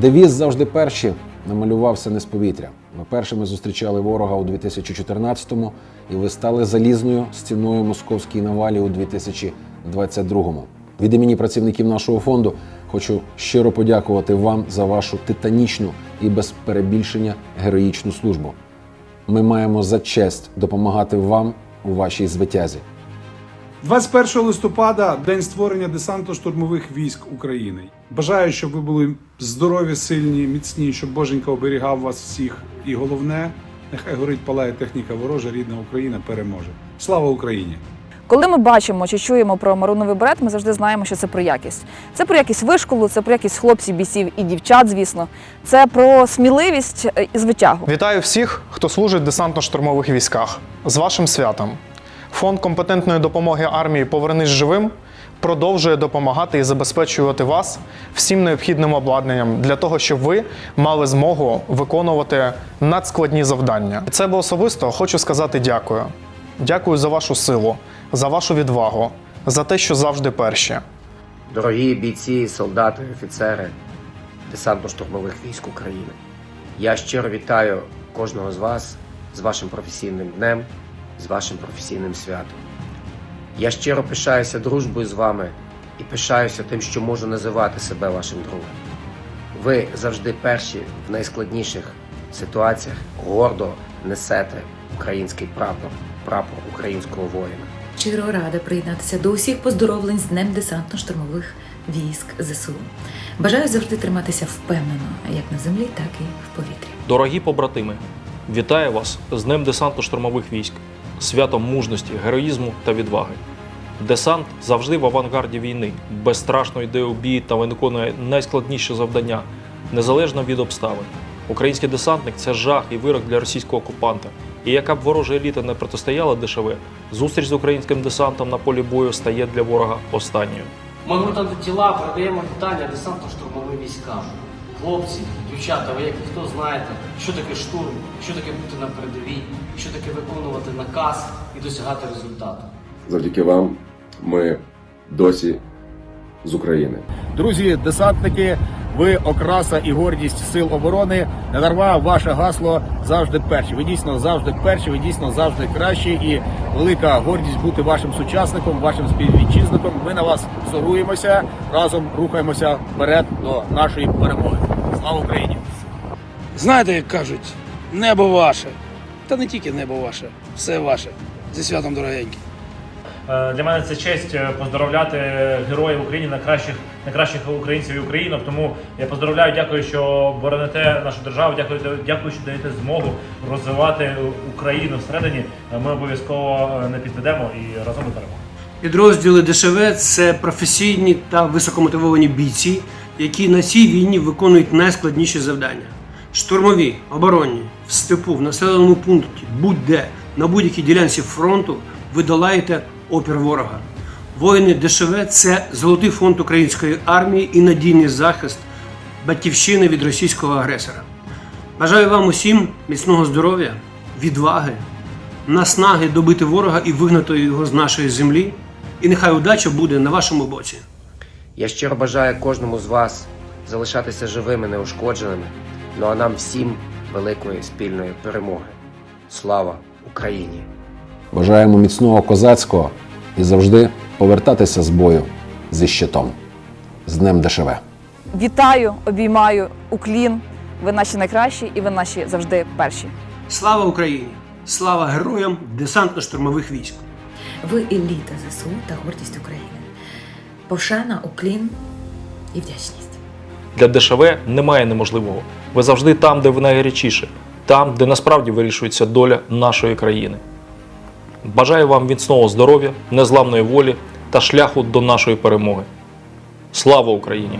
Девіз завжди перші намалювався не з повітря. Ми першими зустрічали ворога у 2014-му, і ви стали залізною стіною московській навалі у 2022-му. Від імені працівників нашого фонду хочу щиро подякувати вам за вашу титанічну і без перебільшення героїчну службу. Ми маємо за честь допомагати вам у вашій звитязі. 21 листопада день створення десантно-штурмових військ України. Бажаю, щоб ви були здорові, сильні, міцні, щоб Боженька оберігав вас всіх. І головне, нехай горить палає техніка ворожа, рідна Україна переможе. Слава Україні! Коли ми бачимо чи чуємо про маруновий берет, ми завжди знаємо, що це про якість. Це про якість вишколу, це про якість хлопців, бійців і дівчат, звісно. Це про сміливість е, і звитягу. Вітаю всіх, хто служить в десантно-штурмових військах. З вашим святом. Фонд компетентної допомоги армії Повернись живим продовжує допомагати і забезпечувати вас всім необхідним обладнанням для того, щоб ви мали змогу виконувати надскладні завдання. Від себе особисто хочу сказати дякую. Дякую за вашу силу, за вашу відвагу, за те, що завжди перші. Дорогі бійці, солдати, офіцери десантно-штурмових військ України. Я щиро вітаю кожного з вас з вашим професійним днем, з вашим професійним святом. Я щиро пишаюся дружбою з вами і пишаюся тим, що можу називати себе вашим другом. Ви завжди перші в найскладніших ситуаціях гордо несете український прапор, прапор українського воїна. Щиро рада приєднатися до усіх поздоровлень з Днем десантно-штурмових військ ЗСУ. Бажаю завжди триматися впевнено, як на землі, так і в повітрі. Дорогі побратими, вітаю вас з Днем десантно-штурмових військ, святом мужності, героїзму та відваги. Десант завжди в авангарді війни, безстрашно йде у бій та виконує найскладніші завдання, незалежно від обставин. Український десантник це жах і вирок для російського окупанта. І яка б ворожа еліта не протистояла дешеве, зустріч з українським десантом на полі бою стає для ворога останньою. Ми гуртом тіла передаємо вітання десантно-штурмовим військам. Хлопці, дівчата, ви як ніхто знаєте, що таке штурм, що таке бути на передовій, що таке виконувати наказ і досягати результату. Завдяки вам ми досі з України. Друзі, десантники, ви окраса і гордість сил оборони. Не дарма ваше гасло завжди перші. Ви дійсно завжди перші, ви дійсно завжди кращі. І велика гордість бути вашим сучасником, вашим співвітчизником. Ми на вас зоруємося, разом рухаємося вперед до нашої перемоги. Слава Україні! Знаєте, як кажуть, небо ваше. Та не тільки небо ваше, все ваше. Зі святом дорогенькі. Е, Для мене це честь е, поздоровляти героїв України, найкращих, найкращих українців і українок. Тому я поздоровляю, дякую, що бороните нашу державу. Дякую, дякую, що даєте змогу розвивати Україну всередині. Е, Ми обов'язково е, не підведемо і разом ми переможемо. Підрозділи ДШВ це професійні та високомотивовані бійці, які на цій війні виконують найскладніші завдання. Штурмові, оборонні, в степу, в населеному пункті, будь-де, на будь-якій ділянці фронту ви долаєте опір ворога. Воїни ДШВ це золотий фонд української армії і надійний захист батьківщини від російського агресора. Бажаю вам усім міцного здоров'я, відваги, наснаги добити ворога і вигнати його з нашої землі. І нехай удача буде на вашому боці. Я щиро бажаю кожному з вас залишатися живими, неушкодженими. Ну а нам всім великої спільної перемоги. Слава Україні! Бажаємо міцного козацького і завжди повертатися з бою зі щитом. З Днем ДШВ! Вітаю, обіймаю, уклін. Ви наші найкращі і ви наші завжди перші. Слава Україні! Слава героям десантно-штурмових військ! Ви еліта ЗСУ та гордість України. Пошана, уклін і вдячність. Для ДШВ немає неможливого. Ви завжди там, де ви найгарячіше, там, де насправді вирішується доля нашої країни. Бажаю вам міцного здоров'я, незламної волі та шляху до нашої перемоги. Слава Україні!